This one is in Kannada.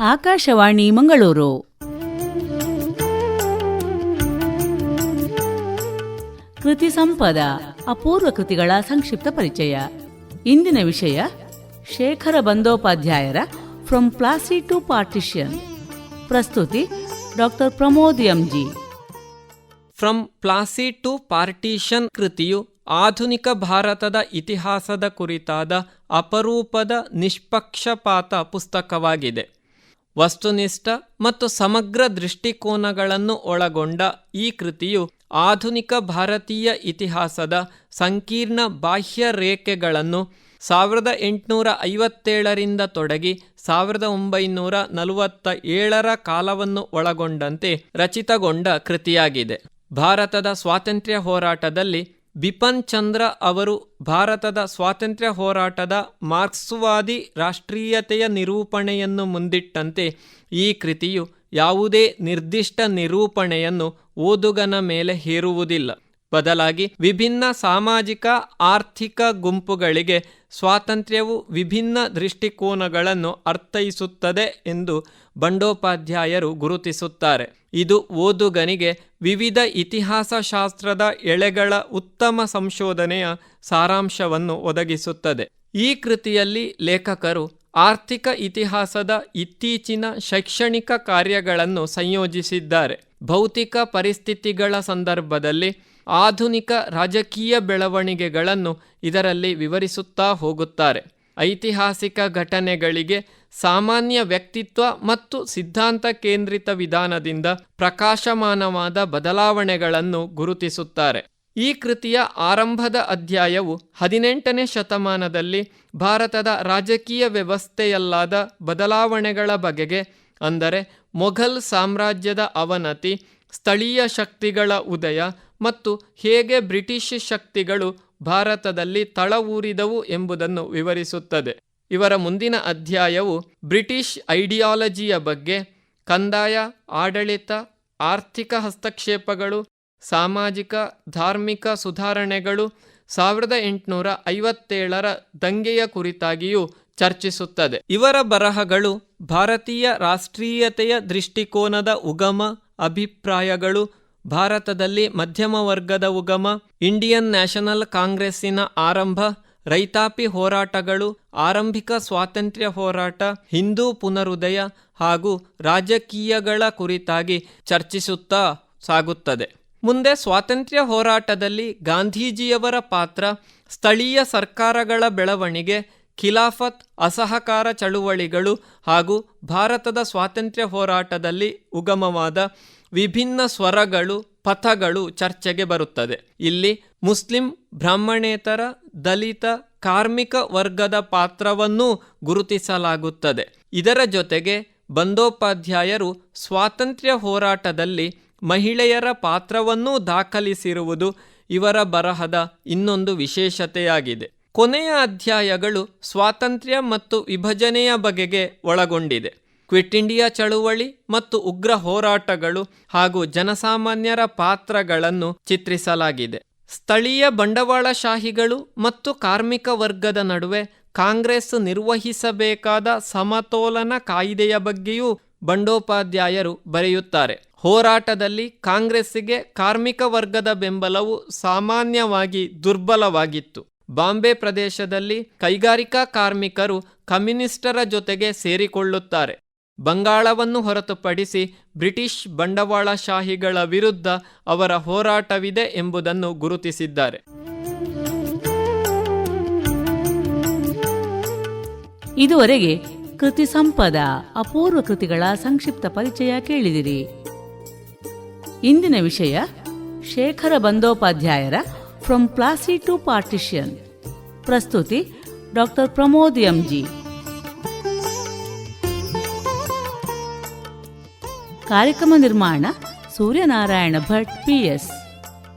ಆಕಾಶವಾಣಿ ಮಂಗಳೂರು. ಕೃತಿ ಸಂಪದ, ಅಪೂರ್ವ ಕೃತಿಗಳ ಸಂಕ್ಷಿಪ್ತ ಪರಿಚಯ. ಇಂದಿನ ವಿಷಯ, ಶೇಖರ ಬಂದೋಪಾಧ್ಯಾಯರ ಫ್ರಮ್ ಪ್ಲಾಸಿ ಟು ಪಾರ್ಟಿಷಿಯನ್ ಪ್ರಸ್ತುತಿ, doctor Pramod MG. From Plassey to partition ಕೃತಿಯು ಆಧುನಿಕ ಭಾರತದ ಇತಿಹಾಸದ ಕುರಿತಾದ ಅಪರೂಪದ ನಿಷ್ಪಕ್ಷಪಾತ ಪುಸ್ತಕವಾಗಿದೆ. ವಸ್ತುನಿಷ್ಠ ಮತ್ತು ಸಮಗ್ರ ದೃಷ್ಟಿಕೋನಗಳನ್ನು ಒಳಗೊಂಡ ಈ ಕೃತಿಯು ಆಧುನಿಕ ಭಾರತೀಯ ಇತಿಹಾಸದ ಸಂಕೀರ್ಣ ಬಾಹ್ಯ ರೇಖೆಗಳನ್ನು ಸಾವಿರದ ಎಂಟುನೂರ ಐವತ್ತೇಳರಿಂದ ತೊಡಗಿ ಸಾವಿರದ ಒಂಬೈನೂರ ನಲವತ್ತ ಏಳರ ಕಾಲವನ್ನು ಒಳಗೊಂಡಂತೆ ರಚಿತಗೊಂಡ ಕೃತಿಯಾಗಿದೆ. ಭಾರತದ ಸ್ವಾತಂತ್ರ್ಯ ಹೋರಾಟದಲ್ಲಿ ಬಿಪನ್ ಚಂದ್ರ ಅವರು ಭಾರತದ ಸ್ವಾತಂತ್ರ್ಯ ಹೋರಾಟದ ಮಾರ್ಕ್ಸ್ವಾದಿ ರಾಷ್ಟ್ರೀಯತೆಯ ನಿರೂಪಣೆಯನ್ನು ಮುಂದಿಟ್ಟಂತೆ ಈ ಕೃತಿಯು ಯಾವುದೇ ನಿರ್ದಿಷ್ಟ ನಿರೂಪಣೆಯನ್ನು ಓದುಗನ ಮೇಲೆ ಹೇರುವುದಿಲ್ಲ. ಬದಲಾಗಿ ವಿಭಿನ್ನ ಸಾಮಾಜಿಕ, ಆರ್ಥಿಕ ಗುಂಪುಗಳಿಗೆ ಸ್ವಾತಂತ್ರ್ಯವು ವಿಭಿನ್ನ ದೃಷ್ಟಿಕೋನಗಳನ್ನು ಅರ್ಥೈಸುತ್ತದೆ ಎಂದು ಬಂಡೋಪಾಧ್ಯಾಯರು ಗುರುತಿಸುತ್ತಾರೆ. ಇದು ಓದುಗನಿಗೆ ವಿವಿಧ ಇತಿಹಾಸಶಾಸ್ತ್ರದ ಎಳೆಗಳ ಉತ್ತಮ ಸಂಶೋಧನೆಯ ಸಾರಾಂಶವನ್ನು ಒದಗಿಸುತ್ತದೆ. ಈ ಕೃತಿಯಲ್ಲಿ ಲೇಖಕರು ಆರ್ಥಿಕ ಇತಿಹಾಸದ ಇತ್ತೀಚಿನ ಶೈಕ್ಷಣಿಕ ಕಾರ್ಯಗಳನ್ನು ಸಂಯೋಜಿಸಿದ್ದಾರೆ. ಭೌತಿಕ ಪರಿಸ್ಥಿತಿಗಳ ಸಂದರ್ಭದಲ್ಲಿ ಆಧುನಿಕ ರಾಜಕೀಯ ಬೆಳವಣಿಗೆಗಳನ್ನು ಇದರಲ್ಲಿ ವಿವರಿಸುತ್ತಾ ಹೋಗುತ್ತಾರೆ. ಐತಿಹಾಸಿಕ ಘಟನೆಗಳಿಗೆ ಸಾಮಾನ್ಯ ವ್ಯಕ್ತಿತ್ವ ಮತ್ತು ಸಿದ್ಧಾಂತ ಕೇಂದ್ರಿತ ವಿಧಾನದಿಂದ ಪ್ರಕಾಶಮಾನವಾದ ಬದಲಾವಣೆಗಳನ್ನು ಗುರುತಿಸುತ್ತಾರೆ. ಈ ಕೃತಿಯ ಆರಂಭದ ಅಧ್ಯಾಯವು ಹದಿನೆಂಟನೇ ಶತಮಾನದಲ್ಲಿ ಭಾರತದ ರಾಜಕೀಯ ವ್ಯವಸ್ಥೆಯಲ್ಲಾದ ಬದಲಾವಣೆಗಳ ಬಗೆಗೆ, ಅಂದರೆ ಮೊಘಲ್ ಸಾಮ್ರಾಜ್ಯದ ಅವನತಿ, ಸ್ಥಳೀಯ ಶಕ್ತಿಗಳ ಉದಯ ಮತ್ತು ಹೇಗೆ ಬ್ರಿಟಿಷ್ ಶಕ್ತಿಗಳು ಭಾರತದಲ್ಲಿ ತಳವೂರಿದವು ಎಂಬುದನ್ನು ವಿವರಿಸುತ್ತದೆ. ಇವರ ಮುಂದಿನ ಅಧ್ಯಾಯವು ಬ್ರಿಟಿಷ್ ಐಡಿಯಾಲಜಿಯ ಬಗ್ಗೆ, ಕಂದಾಯ, ಆಡಳಿತ, ಆರ್ಥಿಕ ಹಸ್ತಕ್ಷೇಪಗಳು ಸಾಮಾಜಿಕ, ಧಾರ್ಮಿಕ ಸುಧಾರಣೆಗಳು ಸಾವಿರದ ಎಂಟುನೂರ ಐವತ್ತೇಳರ ದಂಗೆಯ ಕುರಿತಾಗಿಯೂ ಚರ್ಚಿಸುತ್ತದೆ. ಇವರ ಬರಹಗಳು ಭಾರತೀಯ ರಾಷ್ಟ್ರೀಯತೆಯ ದೃಷ್ಟಿಕೋನದ ಉಗಮ ಅಭಿಪ್ರಾಯಗಳು. ಭಾರತದಲ್ಲಿ ಮಧ್ಯಮ ವರ್ಗದ ಉಗಮ, ಇಂಡಿಯನ್ ನ್ಯಾಷನಲ್ ಕಾಂಗ್ರೆಸ್ಸಿನ ಆರಂಭ, ರೈತಾಪಿ ಹೋರಾಟಗಳು, ಆರಂಭಿಕ ಸ್ವಾತಂತ್ರ್ಯ ಹೋರಾಟ, ಹಿಂದೂ ಪುನರುದಯ ಹಾಗೂ ರಾಜಕೀಯಗಳ ಕುರಿತಾಗಿ ಚರ್ಚಿಸುತ್ತಾ ಸಾಗುತ್ತದೆ. ಮುಂದೆ ಸ್ವಾತಂತ್ರ್ಯ ಹೋರಾಟದಲ್ಲಿ ಗಾಂಧೀಜಿಯವರ ಪಾತ್ರ ಸ್ಥಳೀಯ ಸರ್ಕಾರಗಳ ಬೆಳವಣಿಗೆ, ಖಿಲಾಫತ್, ಅಸಹಕಾರ ಚಳುವಳಿಗಳು ಹಾಗೂ ಭಾರತದ ಸ್ವಾತಂತ್ರ್ಯ ಹೋರಾಟದಲ್ಲಿ ಉಗಮವಾದ ವಿಭಿನ್ನ ಸ್ವರಗಳು, ಪಥಗಳು ಚರ್ಚೆಗೆ ಬರುತ್ತದೆ. ಇಲ್ಲಿ ಮುಸ್ಲಿಂ, ಬ್ರಾಹ್ಮಣೇತರ, ದಲಿತ, ಕಾರ್ಮಿಕ ವರ್ಗದ ಪಾತ್ರವನ್ನೂ ಗುರುತಿಸಲಾಗುತ್ತದೆ. ಇದರ ಜೊತೆಗೆ ಬಂದೋಪಾಧ್ಯಾಯರು ಸ್ವಾತಂತ್ರ್ಯ ಹೋರಾಟದಲ್ಲಿ ಮಹಿಳೆಯರ ಪಾತ್ರವನ್ನೂ ದಾಖಲಿಸಿರುವುದು ಇವರ ಬರಹದ ಇನ್ನೊಂದು ವಿಶೇಷತೆಯಾಗಿದೆ. ಕೊನೆಯ ಅಧ್ಯಾಯಗಳು ಸ್ವಾತಂತ್ರ್ಯ ಮತ್ತು ವಿಭಜನೆಯ ಬಗೆಗೆ ಒಳಗೊಂಡಿದೆ. ಕ್ವಿಟ್ ಇಂಡಿಯಾ ಚಳುವಳಿ ಮತ್ತು ಉಗ್ರ ಹೋರಾಟಗಳು ಹಾಗೂ ಜನಸಾಮಾನ್ಯರ ಪಾತ್ರಗಳನ್ನು ಚಿತ್ರಿಸಲಾಗಿದೆ. ಸ್ಥಳೀಯ ಬಂಡವಾಳಶಾಹಿಗಳು ಮತ್ತು ಕಾರ್ಮಿಕ ವರ್ಗದ ನಡುವೆ ಕಾಂಗ್ರೆಸ್ ನಿರ್ವಹಿಸಬೇಕಾದ ಸಮತೋಲನ ಕಾಯ್ದೆಯ ಬಗ್ಗೆಯೂ ಬಂಡೋಪಾಧ್ಯಾಯರು ಬರೆಯುತ್ತಾರೆ. ಹೋರಾಟದಲ್ಲಿ ಕಾಂಗ್ರೆಸ್ಸಿಗೆ ಕಾರ್ಮಿಕ ವರ್ಗದ ಬೆಂಬಲವು ಸಾಮಾನ್ಯವಾಗಿ ದುರ್ಬಲವಾಗಿತ್ತು. ಬಾಂಬೆ ಪ್ರದೇಶದಲ್ಲಿ ಕೈಗಾರಿಕಾ ಕಾರ್ಮಿಕರು ಕಮ್ಯುನಿಸ್ಟರ ಜೊತೆಗೆ ಸೇರಿಕೊಳ್ಳುತ್ತಾರೆ. ಬಂಗಾಳವನ್ನು ಹೊರತುಪಡಿಸಿ ಬ್ರಿಟಿಷ್ ಬಂಡವಾಳಶಾಹಿಗಳ ವಿರುದ್ಧ ಅವರ ಹೋರಾಟವಿದೆ ಎಂಬುದನ್ನು ಗುರುತಿಸಿದ್ದಾರೆ. ಇದುವರೆಗೆ ಕೃತಿ ಸಂಪದ, ಅಪೂರ್ವ ಕೃತಿಗಳ ಸಂಕ್ಷಿಪ್ತ ಪರಿಚಯ ಕೇಳಿದಿರಿ. ಇಂದಿನ ವಿಷಯ ಶೇಖರ ಬಂದೋಪಾಧ್ಯಾಯರ ಫ್ರಮ್ ಪ್ಲಾಸಿ ಟು ಪಾರ್ಟಿಷಿಯನ್ ಪ್ರಸ್ತುತಿ ಡಾಕ್ಟರ್ ಪ್ರಮೋದ್ ಎಂಜಿ. ಕಾರ್ಯಕ್ರಮ ನಿರ್ಮಾಣ ಸೂರ್ಯನಾರಾಯಣ ಭಟ್ ಪಿಎಸ್